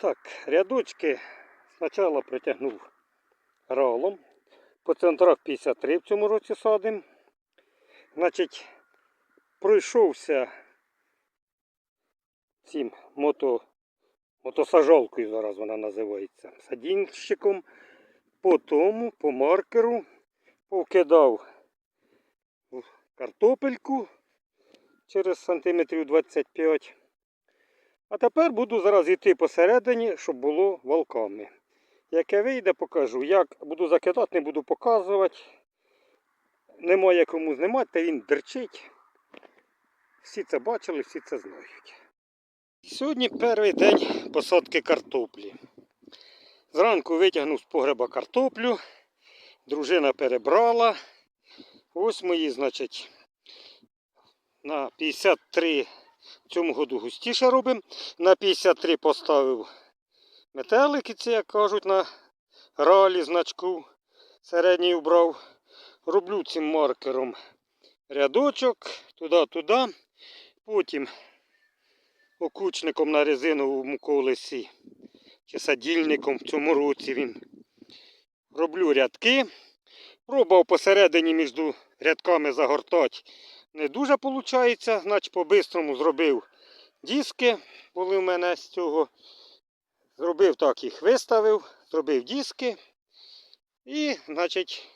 Так, рядочки спочатку притягнув ролом. По центрах 53 в цьому році садим. Значить, пройшовся цим мото, мотосажалкою, зараз вона називається, садінщиком. По тому, по маркеру, повкидав картопельку через сантиметрів 25. А тепер буду зараз йти посередині, щоб було волками. Яке вийде, покажу. Як буду закидати, не буду показувати. Немає кому знімати, та він дерчить. Всі це бачили, всі це знають. Сьогодні перший день посадки картоплі. Зранку витягнув з погреба картоплю. Дружина перебрала. Ось мої, значить, на 53 в цьому году густіше робимо. На 53 поставив метелики, ці, як кажуть, на ралі значку. Середній убрав. Роблю цим маркером рядочок туди-туди. Потім окучником на резиновому колесі чи садільником в цьому році він. Роблю рядки. Пробував посередині між рядками загортати. Не дуже виходить, значить по-бистрому зробив диски, були в мене з цього. Зробив так їх, виставив, зробив диски. І, значить,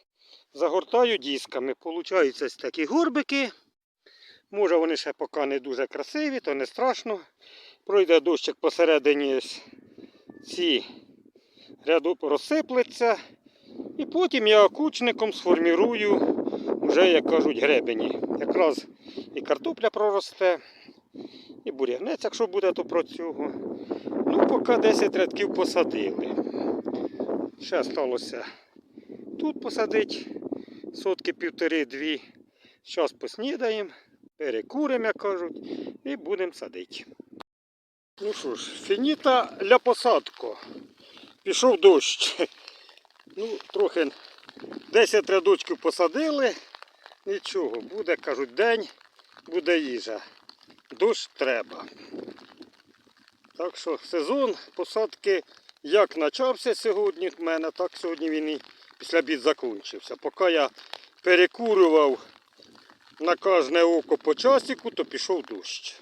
загортаю дисками. Получаються такі горбики. Може вони ще поки не дуже красиві, то не страшно. Пройде дощик посередині ці ряду розсиплеться. І потім я окучником сформірую вже, як кажуть, гребені. Якраз і картопля проросте, і бур'янець, якщо буде, то про цього. Ну, поки 10 рядків посадили. Ще сталося тут посадити сотки півтори-дві. Зараз поснідаємо, перекуримо, як кажуть, і будемо садити. Ну що ж, фініта для посадку. Пішов дощ. Ну, трохи 10 рядочків посадили. Нічого, буде, кажуть, день, буде їжа. Дощ треба. Так що сезон посадки як почався сьогодні в мене, так сьогодні він і після обід закінчився. Поки я перекурював на кожне око по часику, то пішов дощ.